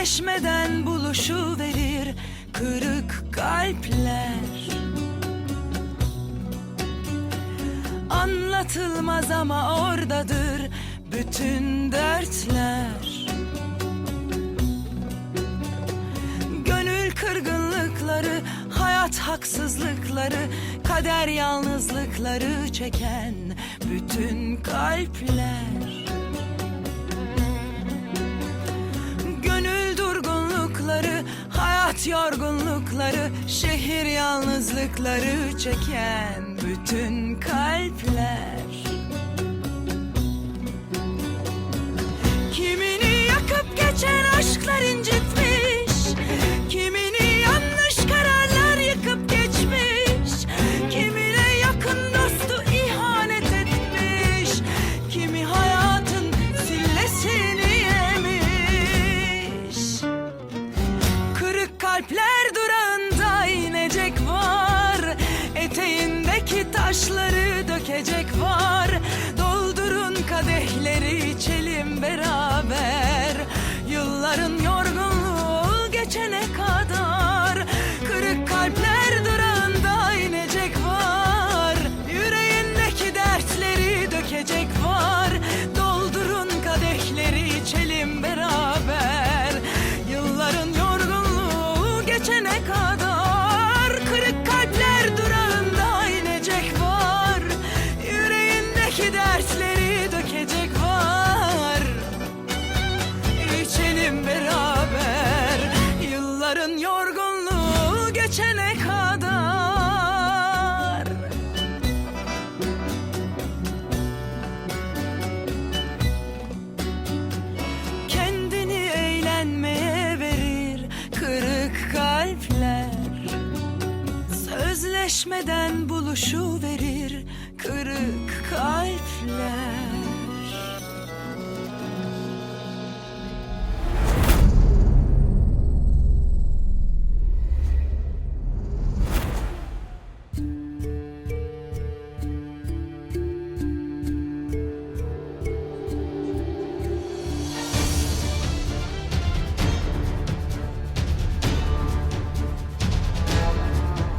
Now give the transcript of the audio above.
Sözleşmeden buluşu verir kırık kalpler Anlatılmaz ama oradadır bütün dertler Gönül kırgınlıkları, hayat haksızlıkları, kader yalnızlıkları çeken bütün kalpler. Yorgunlukları, şehir yalnızlıkları çeken bütün kalpler. Geçene kadar. Kendini eğlenmeye verir kırık kalpler. Sözleşmeden buluşu verir kırık kalpler